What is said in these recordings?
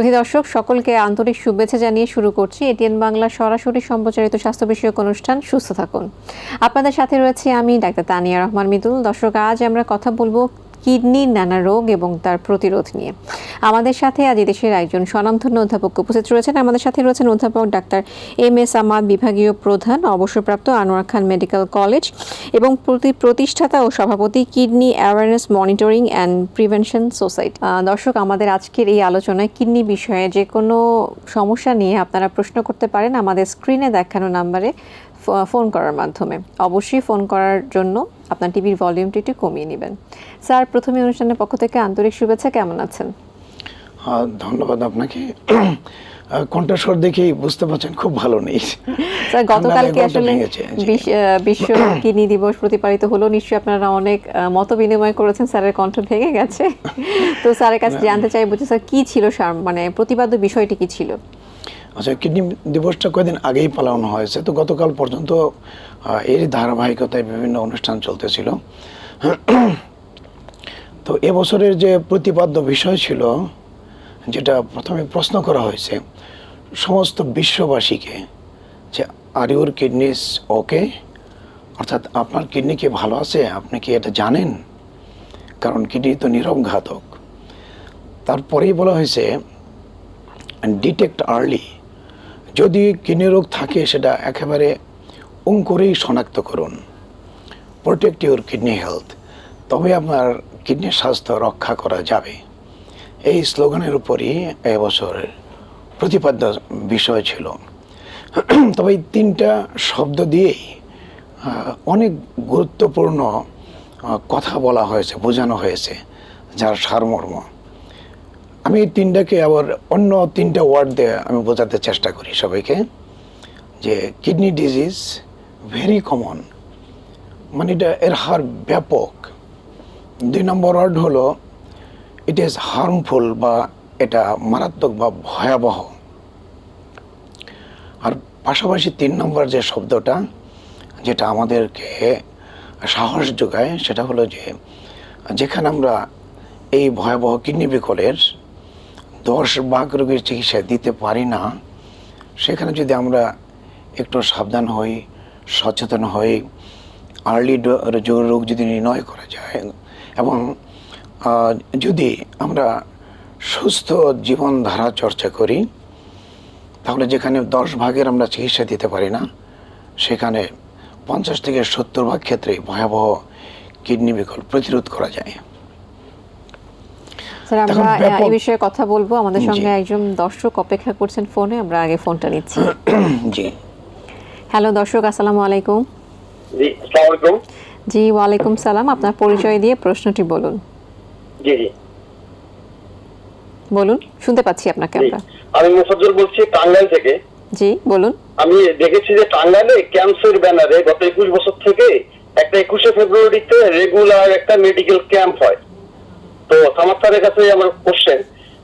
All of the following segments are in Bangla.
সুধী দর্শক সকলকে আন্তরিক শুভেচ্ছা জানিয়ে শুরু করছি এটিএন বাংলা সরাসরি সম্প্রচারিত স্বাস্থ্য বিষয়ক অনুষ্ঠান। সুস্থ থাকুন। আপনাদের সাথে রয়েছে আমি ডাক্তার তানিয়া রহমান মিতুল দর্শক, আজ আমরা কথা বলব কিডনির নানা রোগ এবং তার প্রতিরোধ নিয়ে। আমাদের সাথে আজ দেশের একজন স্বনামধন্য অধ্যাপক উপস্থিত রয়েছেন। আমাদের সাথে রয়েছেন অধ্যাপক ডাক্তার এম এস আমাদ, বিভাগীয় প্রধান, অবসরপ্রাপ্ত আনোয়ার খান মেডিকেল কলেজ এবং প্রতি প্রতিষ্ঠাতা ও সভাপতি kidney awareness monitoring and prevention society. দর্শক, আমাদের আজকের এই আলোচনায় কিডনি বিষয়ে যে কোনো সমস্যা নিয়ে আপনারা প্রশ্ন করতে পারেন আমাদের স্ক্রিনে দেখানো নাম্বারে ফোন করার মাধ্যমে। অবশ্যই ফোন করার জন্য আপনার টিভির ভলিউমটি একটু কমিয়ে নেবেন। স্যার প্রথমে অনুষ্ঠানের পক্ষ থেকে আন্তরিক শুভেচ্ছা কেমন আছেন? ধন্যবাদ আপনাকে। কণ্ঠস্বর দেখেই বুঝতে পারছেন খুব ভালো নেই। স্যার গতকালকে আসলে। বিশ্ব কিডনি দিবস প্রতিপালিত হলো? নিশ্চয়ই আপনারা অনেক মত বিনিময় করেছেন স্যারের কণ্ঠ ভেঙে গেছে। তো স্যারের কাছে জানতে চাইব যে স্যার কি ছিল মানে প্রতিবাদ্য বিষয়টি কি ছিল? আচ্ছা কিডনি দিবসটা কয়েকদিন আগেই পালন হয়েছে? তো গতকাল পর্যন্ত এর ধারাবাহিকতায় বিভিন্ন অনুষ্ঠান চলতেছিল। তো এবছরের যে প্রতিপাদ্য বিষয় ছিল, যেটা প্রথমে প্রশ্ন করা হয়েছে, সমস্ত বিশ্ববাসীকে যে আর ইউর কিডনিস ওকে অর্থাৎ আপনার কিডনি কি ভালো আছে? আপনি কি এটা জানেন? কারণ কিডনি তো নীরব ঘাতক তারপরেই বলা হয়েছে ডিটেক্ট আর্লি যদি কিডনি রোগ থাকে, সেটা একেবারে অঙ্কুরেই শনাক্ত করুন। প্রোটেক্ট ইউর কিডনি হেলথ তবে আপনার কিডনির স্বাস্থ্য রক্ষা করা যাবে। এই স্লোগানের উপরই এবছরের প্রতিপাদ্য বিষয় ছিল। তবে এই তিনটা শব্দ দিয়েই অনেক গুরুত্বপূর্ণ কথা বলা হয়েছে, বোঝানো হয়েছে, যার সারমর্ম। আমি এই তিনটাকে আবার অন্য তিনটা ওয়ার্ড দিয়ে আমি বোঝাতে চেষ্টা করি সবাইকে, যে কিডনি ডিজিজ ভেরি কমন মানে এটা এর হার ব্যাপক। দুই নম্বর ওয়ার্ড হলো ইট ইজ হার্মফুল বা এটা মারাত্মক বা ভয়াবহ। আর পাশাপাশি তিন নম্বর যে শব্দটা, যেটা আমাদেরকে সাহস যোগায়, সেটা হলো যে যেখানে আমরা এই ভয়াবহ কিডনি বিকলের দশ ভাগ রোগের চিকিৎসা দিতে পারি না, সেখানে যদি আমরা একটু সাবধান হই, সচেতন হই আর্লি রোগ যদি নির্ণয় করা যায় এবং যদি আমরা সুস্থ জীবনধারা চর্চা করি, তাহলে যেখানে দশ ভাগের আমরা চিকিৎসা দিতে পারি না, সেখানে পঞ্চাশ থেকে সত্তর ভাগ ক্ষেত্রে ভয়াবহ কিডনি বিকল প্রতিরোধ করা যায়। স্যার আমরা এই বিষয়ে কথা বলব। আমাদের সঙ্গে একজন দর্শক অপেক্ষা করছেন ফোনে। আমরা আগে ফোনটা নিচ্ছি। জি। হ্যালো দর্শক আসসালামু আলাইকুম। জি আসসালামু আলাইকুম। জি ওয়ালাইকুম সালাম। আপনার পরিচয় দিয়ে প্রশ্নটি বলুন। জি জি। বলুন শুনতে পাচ্ছি আপনাকে আমরা। আমি মুফাজ্জল বলছি টাঙ্গাইল থেকে। জি বলুন। আমি দেখেছি যে টাঙ্গাইলে ক্যাম্পসের ব্যানারে গত একুশ বছর থেকে একটা একুশে ফেব্রুয়ারিতে রেগুলার একটা মেডিকেল ক্যাম্প হয়। তো সামাদ স্যারের কাছে আমার কোশ্চেন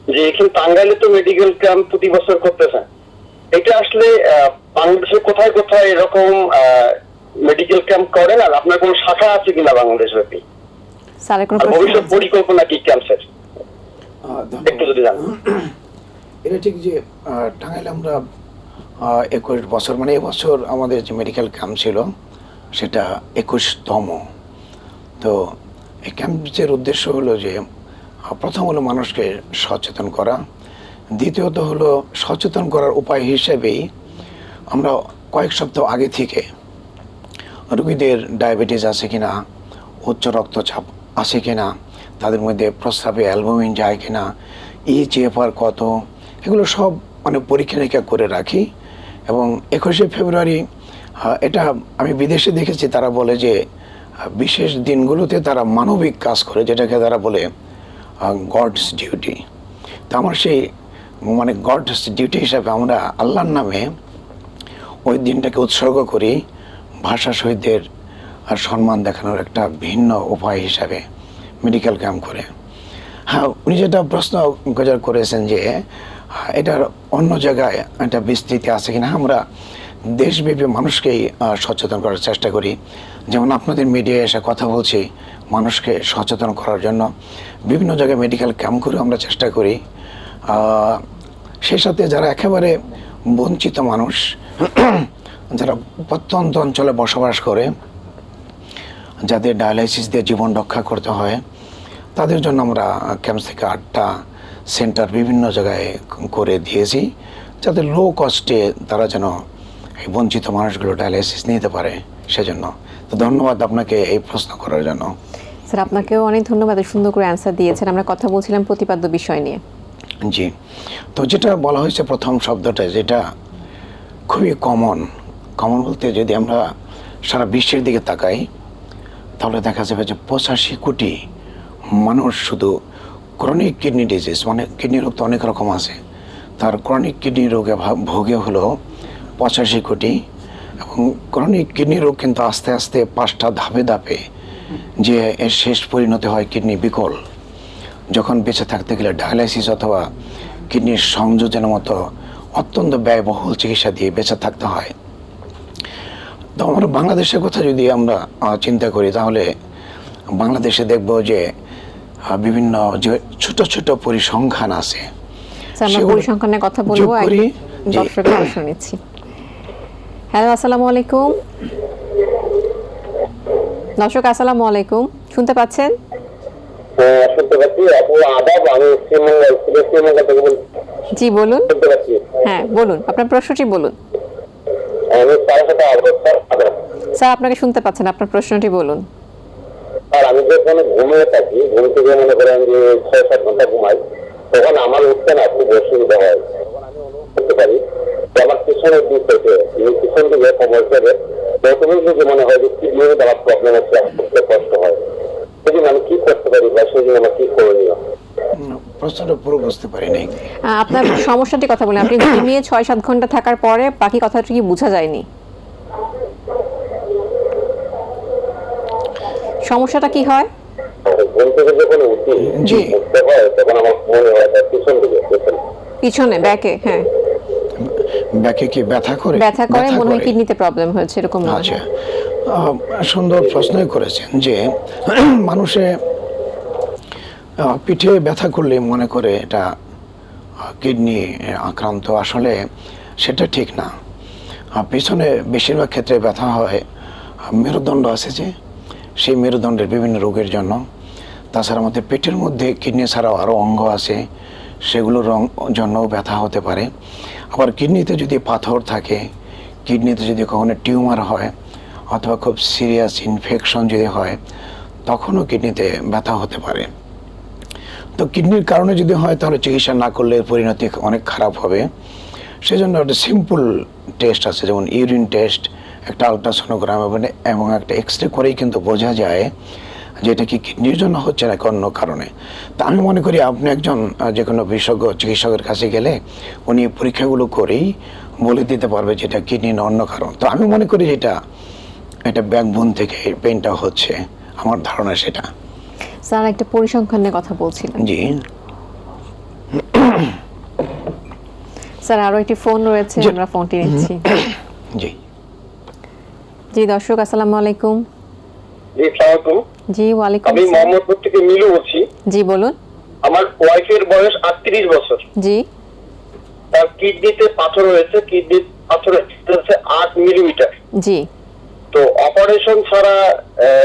যে এখানে টাঙ্গাইলে তো মেডিকেল ক্যাম্প প্রতি বছর করতেছেন এটা আসলে বাংলাদেশে কোথায় কোথায় এরকম মেডিকেল ক্যাম্প করেন আর আপনার কোনো শাখা আছে কিনা বাংলাদেশ ব্যাপী ভবিষ্যৎ পরিকল্পনা কি একটু যদি জানান। এটা ঠিক যে টাঙ্গাইলে আমরা একুশ বছর মানে এবছর আমাদের যে মেডিকেল ক্যাম্প ছিল সেটা একুশতম। তো এই ক্যাম্পের উদ্দেশ্য হলো যে প্রথম হলো মানুষকে সচেতন করা। দ্বিতীয়ত হলো সচেতন করার উপায় হিসেবেই আমরা কয়েক সপ্তাহ আগে থেকে রুগীদের ডায়াবেটিস আছে কিনা, উচ্চ রক্তচাপ আছে কিনা, তাদের মধ্যে প্রস্রাবে অ্যালবুমিন যায় কি কিনা, ইজিএফআর কত, এগুলো সব মানে পরীক্ষা নিরীক্ষা করে রাখি এবং একুশে ফেব্রুয়ারি এটা আমি বিদেশে দেখেছি, তারা বলে যে বিশেষ দিনগুলোতে তারা মানবিক কাজ করে, যেটাকে তারা বলে গডস ডিউটি তো আমার সেই মানে গডস ডিউটি হিসাবে আমরা আল্লাহর নামে ওই দিনটাকে উৎসর্গ করি, ভাষা শহীদদের সম্মান দেখানোর একটা ভিন্ন উপায় হিসাবে মেডিকেল ক্যাম্প করে। হ্যাঁ উনি যেটা প্রশ্ন গোজার করেছেন যে এটার অন্য জায়গায় একটা বিস্তৃতি আছে কিনা, আমরা দেশব্যাপী মানুষকেই সচেতন করার চেষ্টা করি। যেমন আপনাদের মিডিয়ায় এসে কথা বলছি মানুষকে সচেতন করার জন্য বিভিন্ন জায়গায় মেডিকেল ক্যাম্প করে আমরা চেষ্টা করি। সেই সাথে যারা একেবারে বঞ্চিত মানুষ, যারা প্রত্যন্ত অঞ্চলে বসবাস করে, যাদের ডায়ালাইসিস দিয়ে জীবন রক্ষা করতে হয়, তাদের জন্য আমরা ক্যাম্প থেকে আটটা সেন্টার বিভিন্ন জায়গায় করে দিয়েছি, যাতে লো কস্টে তারা যেন এই বঞ্চিত মানুষগুলো ডায়ালাইসিস নিতে পারে সেজন্য। তো ধন্যবাদ আপনাকে এই প্রশ্ন করার জন্য। স্যার আপনাকেও অনেক ধন্যবাদ সুন্দর করে অ্যান্সার দিয়েছেন। আমরা কথা বলছিলাম প্রতিপাদ্য বিষয় নিয়ে। জি। তো যেটা বলা হয়েছে প্রথম শব্দটা যেটা খুবই কমন কমন বলতে যদি আমরা সারা বিশ্বের দিকে তাকাই তাহলে দেখা যাবে যে পঁচাশি কোটি মানুষ শুধু ক্রনিক কিডনি ডিজিজ মানে কিডনি রোগ তো অনেক রকম আছে। তার ক্রনিক কিডনি রোগে ভোগে হলো পঁচাশি কোটি ক্রনিক কিডনি রোগ কিন্তু আস্তে আস্তে পাঁচটা ধাপে ধাপে যে এর শেষ পরিণতি হয় কিডনি বিকল। যখন বেঁচে থাকতে গেলে ডায়ালাইসিস অথবা কিডনির সংযোজনের মতো অত্যন্ত ব্যয়বহুল চিকিৎসা দিয়ে বেঁচে থাকতে হয়। তো আমরা বাংলাদেশের কথা যদি আমরা চিন্তা করি তাহলে বাংলাদেশে দেখব যে বিভিন্ন যে ছোট ছোট পরিসংখ্যান আছে পরিসংখ্যানের কথা বলব যোগ করি, এক- জি। দর্শকের প্রশ্ন নিচ্ছি হ্যালো আসসালামু আলাইকুম। দর্শক আসসালামু আলাইকুম। শুনতে পাচ্ছেন? হ্যাঁ, জি বলুন। হ্যাঁ বলুন। আপনার প্রশ্নটি বলুন। আদাব স্যার। আপনাকে শুনতে পাচ্ছেন আপনার প্রশ্নটি বলুন। আর আমি যখন ঘুমিয়ে থাকি ঘুম থেকে মনে করেন যে ছয় সাত ঘণ্টা ঘুমাই তখন আমার উঠতে না খুব অসুবিধা হয়। তখন আমি অনুভব করতে পারি আমার পিছনের দিক থেকে এই পিছন দিকে কোমর থেকে প্রথমেই যদি মনে হয় যে কিডনি দেওয়ার প্রবলেম হচ্ছে আমার উঠতে কষ্ট হয় সেদিন আমি কি করতে পারি বা সেদিন আমার কি করণীয় উম, প্রশ্নটা পুরো বুঝতে পারি নাই আহ, আপনার সমস্যাটি কথা বলেন আপনি ঘুমিয়ে ছয় সাত ঘণ্টা থাকার পরে বাকি কথাটি কি বোঝা যায়নি? সমস্যাটা কি হয়? পিছন ব্যাকে হ্যাঁ। ব্যাকে কি ব্যথা করে? ব্যথা করে মনে হয় কিডনিতে প্রবলেম হয়েছে এরকম। আচ্ছা। সুন্দর প্রশ্নই করেছেন যে মানুষে পিঠে ব্যথা করলে মনে করে এটা কিডনি আক্রান্ত, আসলে সেটা ঠিক না। পিছনে বেশিরভাগ ক্ষেত্রে ব্যথা হয়। মেরুদণ্ড আছে যে, সেই মেরুদণ্ডের বিভিন্ন রোগের জন্য। তাছাড়া আমাদের পেটের মধ্যে কিডনি ছাড়াও আরও অঙ্গ আছে, সেগুলোর রং- জন্যও ব্যথা হতে পারে। আবার কিডনিতে যদি পাথর থাকে, কিডনিতে যদি কখনো টিউমার হয়, অথবা খুব সিরিয়াস ইনফেকশন যদি হয়, তখনও কিডনিতে ব্যথা হতে পারে। তো কিডনির কারণে যদি হয়, তাহলে চিকিৎসা না করলে পরিণতি অনেক খারাপ হবে। সেজন্য একটা সিম্পল টেস্ট আছে, যেমন ইউরিন টেস্ট একটা আলট্রাসোনোগ্রাম এবং একটা এক্স রে করেই কিন্তু বোঝা যায় যে এটা কি কিডনির জন্য হচ্ছে না অন্য কারণে। তা আমি মনে করি আপনি একজন যে কোনো বিশেষজ্ঞ চিকিৎসকের কাছে গেলে উনি পরীক্ষাগুলো করেই বলে দিতে পারবে যে এটা কিডনি না অন্য কারণ। তো আমি মনে করি যেটা এটা ব্যাকবোন থেকে পেনটা হচ্ছে। আমার ধারণা সেটা। স্যার একটা পরিসংখ্যানের কথা বলছিলেন জি। স্যার আরও একটি ফোন রয়েছে আমরা ফোনটি নিচ্ছি। জি। জি দর্শক আসসালামু আলাইকুম। জি সালামালাইকুম। জি ওয়ালাইকুম আমি মোহাম্মদপুর থেকে মিলু বলছি। জি বলুন। আমার ওয়াইফের বয়স আটত্রিশ বছর। জি। তার কিডনিতে পাথর হয়েছে কিডনি পাথরের হচ্ছে আট মিলিমিটার। জি। তো অপারেশন ছাড়া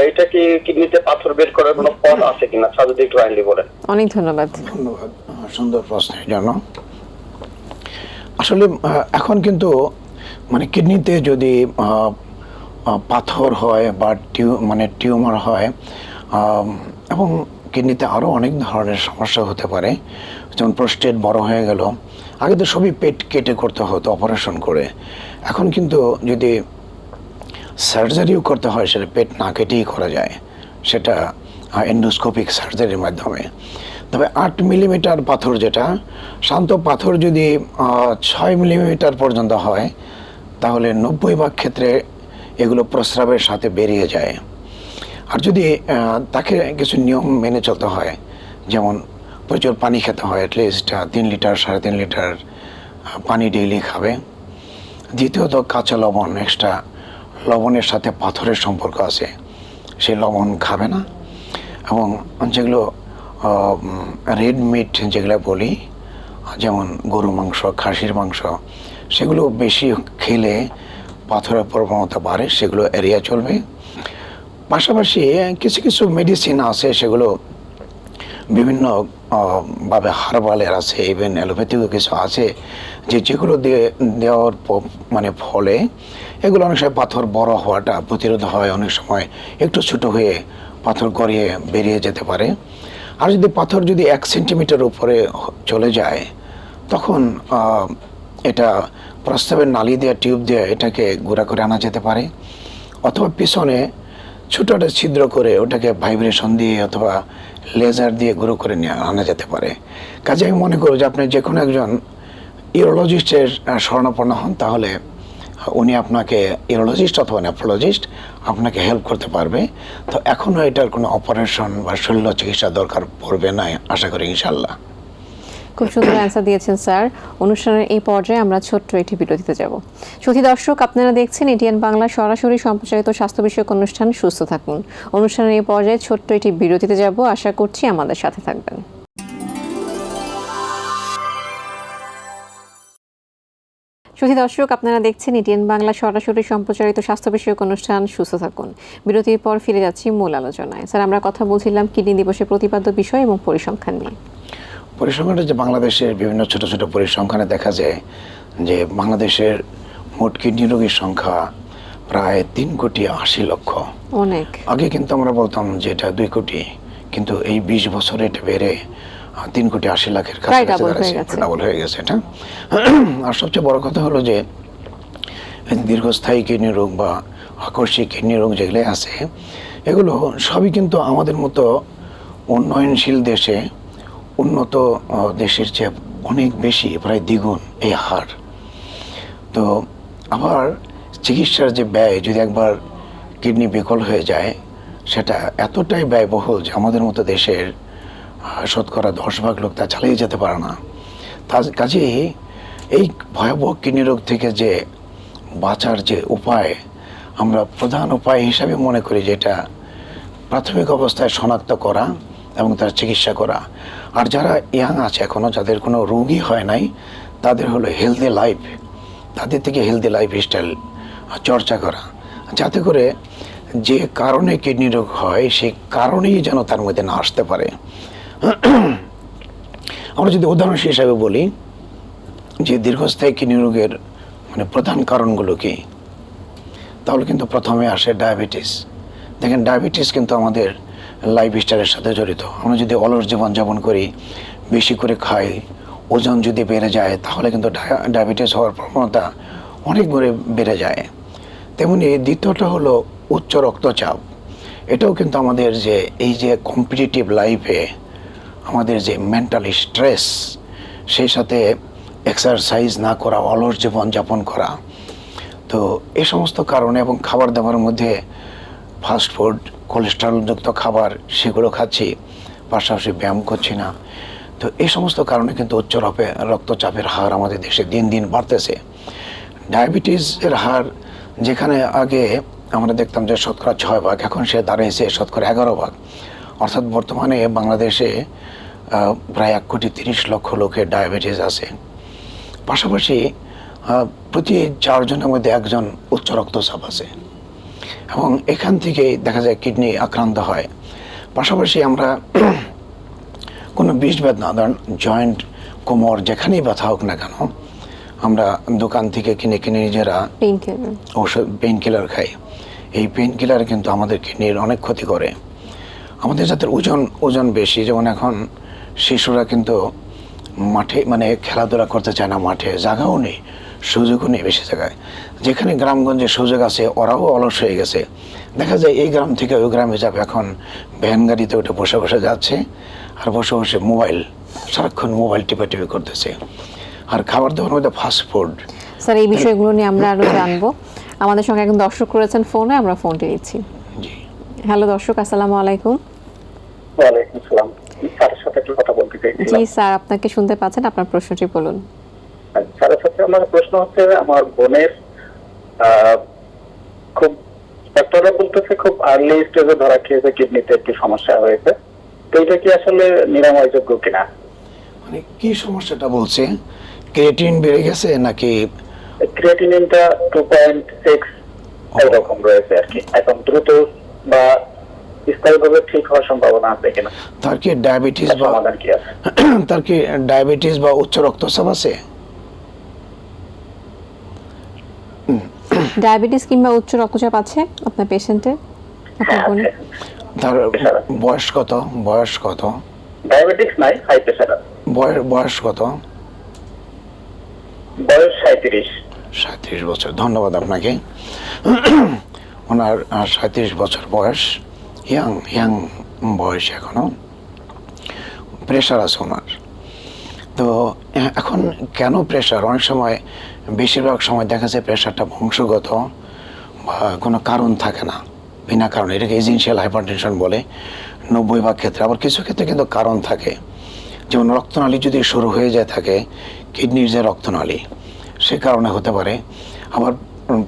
এটা কি কিডনিতে পাথর বের করার কোনো পথ আছে কিনা? স্যার যদি একটু কাইন্ডলি বলেন। অনেক ধন্যবাদ। ধন্যবাদ। সুন্দর প্রশ্নের জন্য। আসলে এখন কিন্তু মানে কিডনিতে যদি পাথর হয় বা টিউ মানে টিউমার হয় এবং কিডনিতে আরও অনেক ধরনের সমস্যা হতে পারে যেমন প্রোস্টেট বড় হয়ে গেল আগে তো সবই পেট কেটে করতে হতো অপারেশন করে। এখন কিন্তু যদি সার্জারিও করতে হয়, সেটা পেট না কেটেই করা যায়। সেটা এন্ডোস্কোপিক সার্জারির মাধ্যমে। তবে আট মিলিমিটার পাথর যেটা, শান্ত পাথর যদি ছয় মিলিমিটার পর্যন্ত হয়, তাহলে নব্বই ভাগ ক্ষেত্রে এগুলো প্রস্রাবের সাথে বেরিয়ে যায়। আর যদি তাকে কিছু নিয়ম মেনে চলতে হয়, যেমন প্রচুর পানি খেতে হয় অ্যাটলিস্ট তিন লিটার, সাড়ে তিন লিটার পানি ডেইলি খাবে। দ্বিতীয়ত কাঁচা লবণ এক্সট্রা লবণের সাথে পাথরের সম্পর্ক আছে। সেই লবণ খাবে না। এবং যেগুলো রেড মিট যেগুলো বলি, যেমন গরু মাংস, খাসির মাংস, সেগুলো বেশি খেলে পাথরের প্রবণতা বাড়ে, সেগুলো এরিয়া চলবে। পাশাপাশি কিছু কিছু মেডিসিন আছে, সেগুলো বিভিন্ন ভাবে হারবালের আছে ইভেন অ্যালোপ্যাথিকও কিছু আছে, যে যেগুলো দিয়ে দেওয়ার মানে ফলে এগুলো অনেক সময় পাথর বড় হওয়াটা প্রতিরোধ হয়, অনেক সময় একটু ছোট হয়ে পাথর গড়িয়ে বেরিয়ে যেতে পারে। আর যদি পাথর যদি এক সেন্টিমিটার উপরে চলে যায়, তখন এটা প্রস্তাবের নালি দিয়ে, টিউব দিয়ে এটাকে গুঁড়া করে আনা যেতে পারে। অথবা পিছনে ছোট একটা ছিদ্র করে ওটাকে ভাইব্রেশন দিয়ে অথবা লেজার দিয়ে গুঁড়ো করে নিয়ে আনা যেতে পারে। কাজে আমি মনে করব যে আপনি যে কোনো একজন ইউরোলজিস্টের স্বর্ণাপন্ন হন, তাহলে উনি আপনাকে ইউরোলজিস্ট অথবা নেফ্রোলজিস্ট আপনাকে হেল্প করতে পারবে। তো এখনও এটার কোনো অপারেশন বা শল্য চিকিৎসা দরকার পড়বে না, আশা করি ইনশাল্লাহ খুব সুন্দর অ্যান্সার দিয়েছেন স্যার। অনুষ্ঠানের এই পর্যায়ে আমরা ছোট্ট একটি বিরতিতে যাব। সুধী দর্শক, আপনারা দেখছেন এটিএন বাংলা সরাসরি সম্প্রচারিত স্বাস্থ্য বিষয়ক অনুষ্ঠান। সুস্থ থাকুন। অনুষ্ঠানের এই পর্যায়ে ছোট্ট একটি বিরতিতে যাব। আশা করছি আমাদের সাথে থাকবেন। সুধী দর্শক আপনারা দেখছেন এটিএন বাংলা সরাসরি সম্প্রচারিত স্বাস্থ্য বিষয়ক অনুষ্ঠান। সুস্থ থাকুন। বিরতির পর ফিরে যাচ্ছি মূল আলোচনায়। স্যার আমরা কথা বলছিলাম কিডনি দিবসের প্রতিপাদ্য বিষয় এবং পরিসংখ্যান নিয়ে। পরিসংখ্যানটা যে বাংলাদেশের বিভিন্ন ছোট ছোট পরিসংখ্যানে দেখা যায় যে বাংলাদেশের মোট কিডনি রোগীর সংখ্যা প্রায় তিন কোটি আশি লক্ষ। অনেক। আগে কিন্তু আমরা বলতাম যে এটা দুই কোটি কিন্তু এই বিশ বছরে এটা বেড়ে তিন কোটি আশি লাখের কাছাকাছি। ডাবল হয়ে গেছে এটা আর সবচেয়ে বড় কথা হলো যে দীর্ঘস্থায়ী কিডনি রোগ বা আকস্মিক কিডনি রোগ যেগুলো আছে এগুলো সবই কিন্তু আমাদের মতো উন্নয়নশীল দেশে উন্নত দেশের চেয়ে অনেক বেশি প্রায় দ্বিগুণ এই হার তো আবার চিকিৎসার যে ব্যয় যদি একবার কিডনি বিকল হয়ে যায় সেটা এতটাই ব্যয়বহুল যে আমাদের মতো দেশের শতকরা দশ ভাগ লোক তা চালিয়ে যেতে পারে না। তার কাজেই এই ভয়াবহ কিডনি রোগ থেকে যে বাঁচার যে উপায় আমরা প্রধান উপায় হিসাবে মনে করি যেটা প্রাথমিক অবস্থায় শনাক্ত করা এবং তার চিকিৎসা করা। আর যারা ইয়াং আছে এখনও যাদের কোনো রোগী হয় নাই, তাদের হলো হেলদি লাইফ তাদের থেকে হেলদি লাইফ স্টাইল চর্চা করা। যাতে করে যে কারণে কিডনি রোগ হয় সেই কারণেই যেন তার মধ্যে না আসতে পারে। আমরা যদি উদাহরণ হিসাবে বলি যে দীর্ঘস্থায়ী কিডনি রোগের মানে প্রধান কারণগুলো কি, তাহলে কিন্তু প্রথমে আসে ডায়াবেটিস। দেখেন, ডায়াবেটিস কিন্তু আমাদের লাইফ স্টাইলের সাথে জড়িত। আমরা যদি অলস জীবনযাপন করি, বেশি করে খাই, ওজন যদি বেড়ে যায়, তাহলে কিন্তু ডায়া- ডায়াবেটিস হওয়ার প্রবণতা অনেক করে বেড়ে যায়। তেমনি দ্বিতীয়টা হলো উচ্চ রক্তচাপ। এটাও কিন্তু আমাদের যে এই যে কম্পিটিটিভ লাইফে আমাদের যে মেন্টাল স্ট্রেস সেই সাথে এক্সারসাইজ না করা, অলস জীবনযাপন করা, তো এই সমস্ত কারণে এবং খাবার দাবার মধ্যে ফাস্ট ফুড কোলেস্ট্রলযুক্ত খাবার, সেগুলো খাচ্ছি, পাশাপাশি ব্যায়াম করছি না, তো এই সমস্ত কারণে কিন্তু উচ্চ রপে- রক্তচাপের হার আমাদের দেশে দিন দিন বাড়তেছে। ডায়াবেটিসের হার যেখানে আগে আমরা দেখতাম যে শতকরা ছয় ভাগ, এখন সে দাঁড়িয়েছে শতকরা এগারো ভাগ। অর্থাৎ বর্তমানে বাংলাদেশে প্রায় এক কোটি তিরিশ লক্ষ লোকের ডায়াবেটিস আছে। পাশাপাশি প্রতি চারজনের মধ্যে একজন উচ্চ রক্তচাপ আছে। এবং এখান থেকে দেখা যায় কিডনি আক্রান্ত হয়। পাশাপাশি আমরা কোনো বিষ বেদনা ধরেন জয়েন্ট কোমর যেখানেই ব্যথা হোক না কেন আমরা দোকান থেকে কিনে কিনে নিজেরা ওষুধ পেইন কিলার খাই। এই পেইন কিলার কিন্তু আমাদের কিডনির অনেক ক্ষতি করে। আমাদের যাদের ওজন ওজন বেশি। যেমন এখন শিশুরা কিন্তু মাঠে মানে খেলাধুলা করতে চায় না মাঠে জায়গাও নেই সুযোগও নেই বেশি জায়গায়। যেখানে গ্রামগঞ্জে সুযোগ আছে ওরাও অলস হয়ে গেছে। দেখা যায় এই গ্রাম থেকে ওই গ্রামে যাবে এখন ভ্যান গাড়িতে ওটা বসে বসে যাচ্ছে আর বসে বসে মোবাইল সারাক্ষণ মোবাইল টিপে টিপে করতেছে। আর খাবার দাবার মধ্যে ফাস্ট ফুড স্যার এই বিষয়গুলো নিয়ে আমরা আরও জানব। আমাদের সঙ্গে একজন দর্শক করেছেন ফোনে আমরা ফোনটি নিচ্ছি। জি। হ্যালো দর্শক আসসালামু আলাইকুম। ওয়ালাইকুম সালাম স্যারের সাথে একটু কথা বলতে জি স্যার আপনাকে শুনতে পাচ্ছেন আপনার প্রশ্নটি বলুন। স্যারের সাথে আমার প্রশ্ন হচ্ছে আমার বোনের খুব ডাক্তাররা বলতেছে খুব আর্লি স্টেজে ধরা খেয়েছে কিডনিতে একটি সমস্যা হয়েছে। তো এটা কি আসলে নিরাময়যোগ্য কিনা? মানে কি সমস্যাটা বলছে ক্রিয়েটিন বেড়ে গেছে নাকি? ক্রিয়েটিনিনটা টু পয়েন্ট সিক্স এরকম রয়েছে আর কি। এখন দ্রুত বা স্থায়ীভাবে ঠিক হওয়ার সম্ভাবনা আছে কিনা? তার কি ডায়াবেটিস বা সমাধান কি আছে? তার কি ডায়াবেটিস বা উচ্চ রক্তচাপ আছে? ডায়াবেটিস কিংবা উচ্চ রক্তচাপ আছে আপনার পেশেন্টের হ্যাঁ তার বয়স কত? বয়স কত? ডায়াবেটিক্স নাই হাই প্রেশার বয়স বয়স কত? বয়স সাঁত্রিশ সাঁত্রিশ বছর। ধন্যবাদ আপনাকে। ওনার সাঁত্রিশ বছর বয়স। ইয়াং ইয়াং বয়স এখনও প্রেশার আছে ওনার। তো এখন কেন প্রেশার অনেক সময়, বেশিরভাগ সময় দেখা যায় প্রেশারটা বংশগত বা কোনো কারণ থাকে না, বিনা কারণে। এটাকে এজেন্সিয়াল হাইপারটেনশন বলে, নব্বই ভাগ ক্ষেত্রে। আবার কিছু ক্ষেত্রে কিন্তু কারণ থাকে। যেমন রক্তনালী যদি শুরু হয়ে যায় থাকে কিডনির যে রক্তনালী, সে কারণে হতে পারে। আবার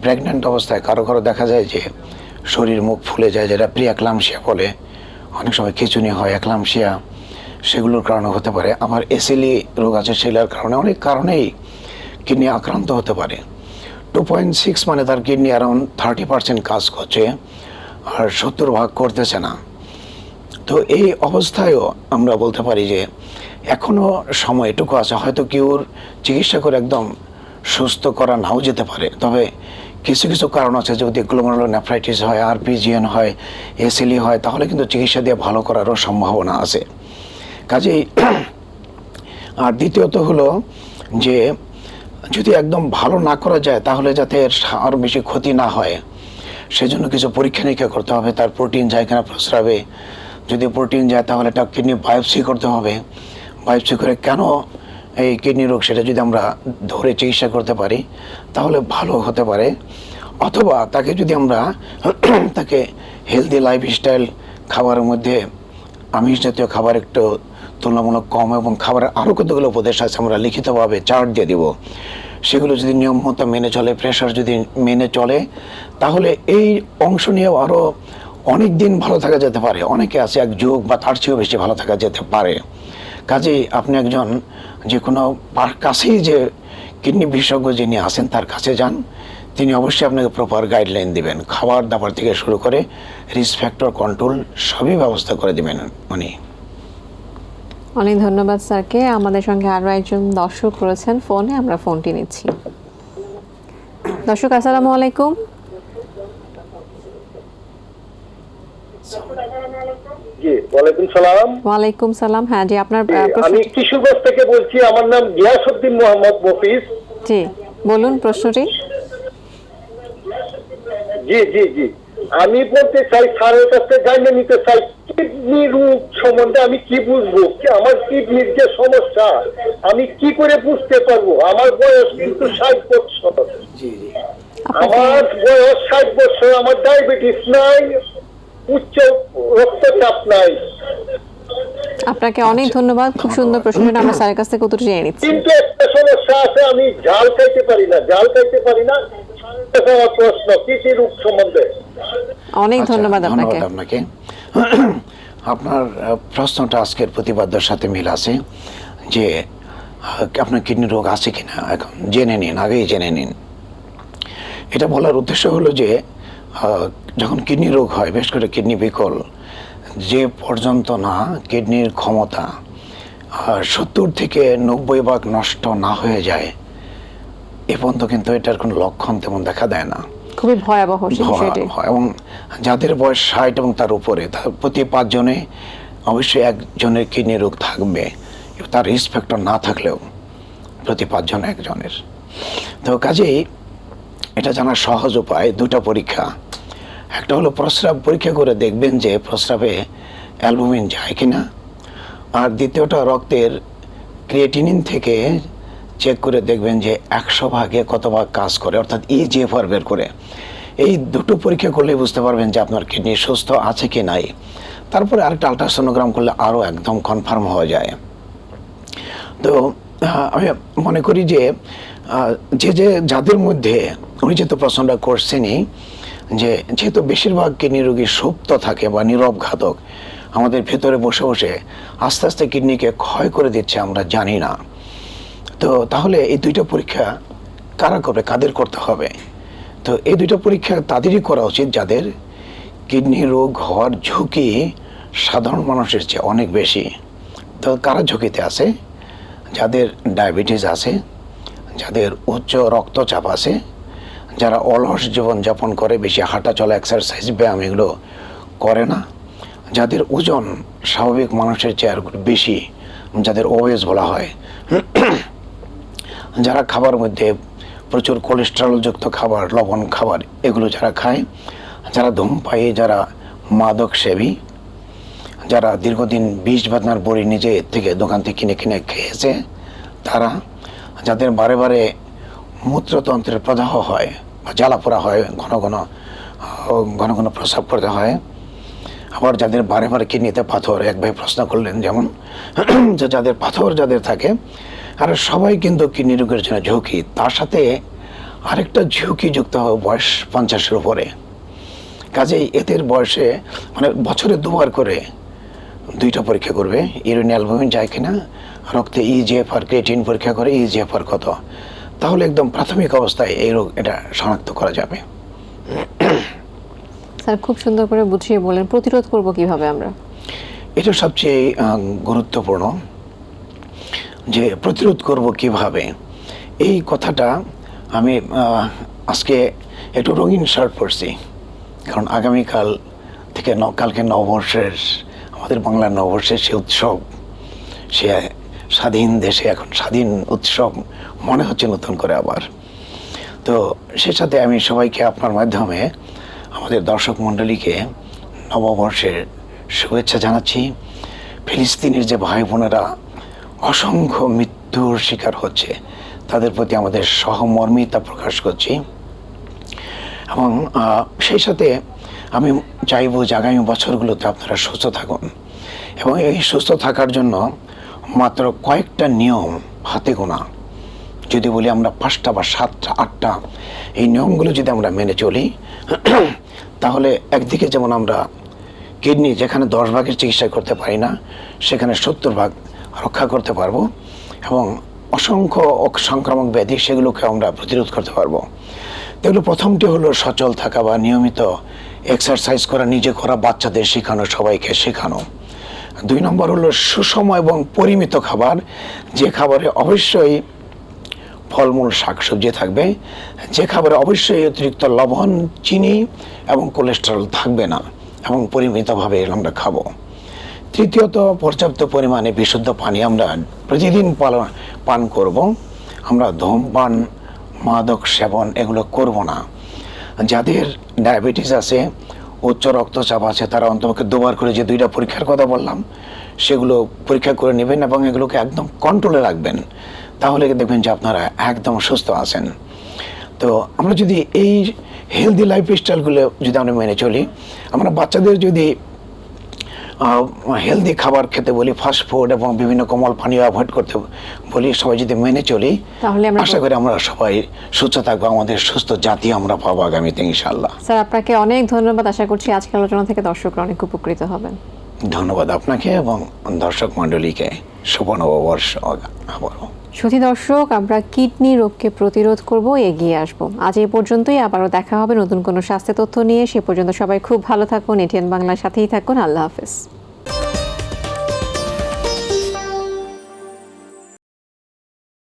প্রেগন্যান্ট অবস্থায় কারও কারও দেখা যায় যে শরীর মুখ ফুলে যায়, যেটা প্রিয়াক্লামশিয়া বলে। অনেক সময় খিচুনি হয় একলামশিয়া সেগুলোর কারণে হতে পারে। আবার এসিলি রোগ আছে, সেগুলোর কারণে অনেক কারণেই কিডনি আক্রান্ত হতে পারে। টু পয়েন্ট সিক্স মানে তার কিডনি অ্যারাউন্ড থার্টি পার্সেন্ট কাজ করছে, আর সত্তর ভাগ করতেছে না। তো এই অবস্থায়ও আমরা বলতে পারি যে এখনও সময় এটুকু আছে, হয়তো কিউর চিকিৎসা করে একদম সুস্থ করা নাও যেতে পারে। তবে কিছু কিছু কারণ আছে যদি গ্লোমারুলার নেফ্রাইটিস হয় আরপিজিএন হয় এসিলি হয়, তাহলে কিন্তু চিকিৎসা দিয়ে ভালো করারও সম্ভাবনা আছে। কাজেই আর দ্বিতীয়ত হলো যে যদি একদম ভালো না করা যায়, তাহলে যাতে এর আরও বেশি ক্ষতি না হয়, সেজন্য কিছু পরীক্ষা নিরীক্ষা করতে হবে, তার প্রোটিন যায় কিনা প্রস্রাবে। যদি প্রোটিন যায়, তাহলে একটা কিডনি বায়োপসি করতে হবে। বায়োপসি করে কেন এই কিডনি রোগ, সেটা যদি আমরা ধরে চিকিৎসা করতে পারি তাহলে ভালো হতে পারে। অথবা তাকে যদি আমরা তাকে হেলদি লাইফস্টাইল খাবারের মধ্যে আমিষ জাতীয় খাবার একটু তুলনামূলক কম এবং খাবারের আরও কতগুলো উপদেশ আছে আমরা লিখিতভাবে চার্ট দিয়ে দিব। সেগুলো যদি নিয়ম মতো মেনে চলে প্রেশার যদি মেনে চলে, তাহলে এই অংশ নিয়েও আরও অনেক দিন ভালো থাকা যেতে পারে। অনেকে আছে এক যুগ বা তার চেয়েও বেশি ভালো থাকা যেতে পারে। কাজেই আপনি একজন যে কোনো কাছেই যে কিডনি বিশেষজ্ঞ যিনি আছেন তার কাছে যান। তিনি অবশ্যই আপনাকে প্রপার গাইডলাইন দিবেন। খাবার দাবার থেকে শুরু করে রিস্ক ফ্যাক্টর কন্ট্রোল সবই ব্যবস্থা করে দেবেন উনি। অনেক ধন্যবাদ স্যারকে। আমাদের সঙ্গে আরও একজন দর্শক রয়েছেন। ফোনে আমরা ফোনটি নিচ্ছি। দর্শক, আসসালামু আলাইকুম। জি ওয়ালাইকুম সালাম। ওয়ালাইকুম সালাম। হ্যাঁ জি আপনার আমি কিশোরগঞ্জ থেকে বলছি আমার নাম গিয়াসউদ্দিন মোহাম্মদ মফিজ। জি বলুন প্রশ্নটি। জি জি জি। আমি বলতে চাই স্যারের কাছে জানিয়ে নিতে চাই কিডনি রোগ সম্বন্ধে আমি কি বুঝব? কি আমার কিডনির যে সমস্যা আমি কি করে বুঝতে পারব? আমার বয়স কিন্তু ষাট বছর। জি জি। আপনাকে আমার বয়স ষাট বছর আমার ডায়াবেটিস নাই। উচ্চ রক্তচাপ নাই। আপনাকে অনেক ধন্যবাদ। খুব সুন্দর প্রশ্নটা আমরা স্যারের কাছ থেকে উত্তর জেনে নিচ্ছি। কিন্তু একটা সমস্যা আছে আমি ঝাল খাইতে পারি না। ঝাল খাইতে পারি না। প্রশ্ন কি কি রোগ সম্বন্ধে? অনেক আচ্ছা, ধন্যবাদ আপনাকে। আপনাকে। আপনার প্রশ্নটা আজকের প্রতিবাদ্যের সাথে মিল আছে যে আপনার কিডনি রোগ আছে কিনা? এখন জেনে নিন আগেই জেনে নিন। এটা বলার উদ্দেশ্য হলো যে যখন কিডনি রোগ হয় বেশ করে কিডনি বিকল যে পর্যন্ত না কিডনির ক্ষমতা সত্তর থেকে নব্বই ভাগ নষ্ট না হয়ে যায় এ পর্যন্ত কিন্তু এটার কোনো লক্ষণ তেমন দেখা দেয় না। খুবই ভয়াবহ ভয়- ভয় এবং যাদের বয়স ষাট এবং তার উপরে তার প্রতি পাঁচজনে অবশ্যই একজনের কিডনি রোগ থাকবে তার রিস্ক ফ্যাক্টর না থাকলেও প্রতি পাঁচজন একজনের। তো কাজেই এটা জানার সহজ উপায় দুটো পরীক্ষা। একটা হলো প্রস্রাব পরীক্ষা করে দেখবেন যে প্রস্রাবে অ্যালবুমিন যায় কি না আর দ্বিতীয়টা রক্তের ক্রিয়েটিনিন থেকে চেক করে দেখবেন যে একশো ভাগে কত ভাগ কাজ করে, অর্থাৎ ই জিএফআর বের করে। এই দুটো পরীক্ষা করলেই বুঝতে পারবেন যে আপনার কিডনি সুস্থ আছে কি নাই। তারপরে আরেকটা আলট্রাসোনোগ্রাম করলে আরও একদম কনফার্ম হয়ে যায়। তো আমি মনে করি যে যে যাদের মধ্যে উনি যেহেতু প্রশ্নটা করছেনই, যে যেহেতু বেশিরভাগ কিডনি রোগী সুপ্ত থাকে বা নীরব ঘাতক, আমাদের ভেতরে বসে বসে আস্তে আস্তে কিডনিকে ক্ষয় করে দিচ্ছে আমরা জানি না। তো তাহলে এই দুইটা পরীক্ষা কারা করবে, কাদের করতে হবে? তো এই দুইটা পরীক্ষা তাদেরই করা উচিত যাদের কিডনি রোগ হওয়ার ঝুঁকি সাধারণ মানুষের চেয়ে অনেক বেশি। তো কারা ঝুঁকিতে আছে? যাদের ডায়াবেটিস আছে, যাদের উচ্চ রক্তচাপ আছে যারা অলস জীবনযাপন করে, বেশি হাঁটা চলা এক্সারসাইজ ব্যায়াম এগুলো করে না। যাদের ওজন স্বাভাবিক মানুষের চেয়ে আর একটু বেশি, যাদের ওয়েস বলা হয়, যারা খাবার মধ্যে প্রচুর কোলেস্টেরলযুক্ত খাবার, লবণ খাবার এগুলো যারা খায়, যারা ধূমপায়ী, যারা মাদক সেবী, যারা দীর্ঘদিন বিষ বাদনার বড়ি নিজে থেকে দোকান থেকে কিনে কিনে খেয়েছে, তারা যাদের বারে বারে মূত্রতন্ত্রের প্রদাহ হয় জ্বালাপোড়া হয়, ঘন ঘন ঘন ঘন প্রস্রাব করতে হয়। আবার যাদের বারে বারে কিডনিতে পাথর, এক ভাই প্রশ্ন করলেন যেমন, যে যাদের পাথর যাদের থাকে, আর সবাই কিন্তু কিডনি রোগের জন্য ঝুঁকি। তার সাথে আরেকটা ঝুঁকি যুক্ত হবে বয়স পঞ্চাশের উপরে। কাজেই এদের বয়সে মানে বছরে দুবার করে দুইটা পরীক্ষা করবে। ইউরিন অ্যালবুমিন যায় কিনা, রক্তে E ইজিএফআর ক্রিয়েটিন পরীক্ষা করে E ইজিএফআর কত। তাহলে একদম প্রাথমিক অবস্থায় এই রোগ এটা শনাক্ত করা যাবে। স্যার খুব সুন্দর করে বুঝিয়ে বলেন প্রতিরোধ করব কীভাবে আমরা? এটা সবচেয়ে গুরুত্বপূর্ণ যে প্রতিরোধ করব কীভাবে। এই কথাটা আমি আজকে একটু রঙিন শার্ট পরছি। কারণ আগামীকাল থেকে ন- কালকে নববর্ষের আমাদের বাংলার নববর্ষের সে উৎসব সে স্বাধীন দেশে এখন স্বাধীন উৎসব মনে হচ্ছে নতুন করে আবার। তো সে সাথে আমি সবাইকে আপনার মাধ্যমে আমাদের দর্শক মণ্ডলীকে নববর্ষের শুভেচ্ছা জানাচ্ছি। ফিলিস্তিনের যে ভাই বোনেরা অসংখ্য মৃত্যুর শিকার হচ্ছে, তাদের প্রতি আমাদের সহমর্মিতা প্রকাশ করছি। এবং সেই সাথে আমি চাইব যে আগামী বছরগুলোতে আপনারা সুস্থ থাকুন। এবং এই সুস্থ থাকার জন্য মাত্র কয়েকটা নিয়ম হাতে গোনা। যদি বলি আমরা পাঁচটা বা সাতটা, আটটা, এই নিয়মগুলো যদি আমরা মেনে চলি, তাহলে একদিকে যেমন আমরা কিডনি যেখানে দশ ভাগের চিকিৎসা করতে পারি না, সেখানে সত্তর ভাগ রক্ষা করতে পারব এবং অসংখ্য সংক্রামক ব্যাধি সেগুলোকে আমরা প্রতিরোধ করতে পারব। এগুলো প্রথমটি হলো সচল থাকা বা নিয়মিত এক্সারসাইজ করা, নিজে করা, বাচ্চাদের শেখানো, সবাইকে শেখানো। দুই নম্বর হলো সুষম এবং পরিমিত খাবার। যে খাবারে অবশ্যই ফলমূল, শাকসবজি থাকবে। যে খাবারে অবশ্যই অতিরিক্ত লবণ, চিনি এবং কোলেস্টেরল থাকবে না এবং পরিমিতভাবে আমরা খাব। তৃতীয়ত, পর্যাপ্ত পরিমাণে বিশুদ্ধ পানি আমরা প্রতিদিন পান করব। আমরা ধূমপান, মাদক সেবন এগুলো করব না। যাদের ডায়াবেটিস আছে উচ্চ রক্তচাপ আছে, তারা অন্তমকে দুবার করে যে দুইটা পরীক্ষার কথা বললাম, সেগুলো পরীক্ষা করে নেবেন এবং এগুলোকে একদম কন্ট্রোলে রাখবেন। তাহলে দেখবেন যে আপনারা একদম সুস্থ আছেন। তো আমরা যদি এই হেলদি লাইফ স্টাইলগুলো যদি আমরা মেনে চলি, আমরা বাচ্চাদের যদি হেলদি খাবার খেতে বলি ফাস্ট ফুড এবং বিভিন্ন কোমল পানীয় অ্যাভয়েড করতে বলি সবাই যদি মেনে চলি তাহলে আমরা আশা করি আমরা সবাই সুস্থ থাকব আমাদের সুস্থ জাতি আমরা পাবো আগামীতে ইনশাল্লাহ স্যার আপনাকে অনেক ধন্যবাদ আশা করছি আজকের আলোচনা থেকে দর্শকরা অনেক উপকৃত হবেন। ধন্যবাদ আপনাকে এবং দর্শক মণ্ডলীকে শুভ নববর্ষ আবারও সুধী দর্শক, আমরা কিডনি রোগকে প্রতিরোধ করব, এগিয়ে আসব। আজ এই পর্যন্তই, আবারও দেখা হবে নতুন কোনো স্বাস্থ্য তথ্য নিয়ে। সে পর্যন্ত সবাই খুব ভালো থাকুন, এটিএন বাংলার সাথেই থাকুন। আল্লাহ হাফেজ।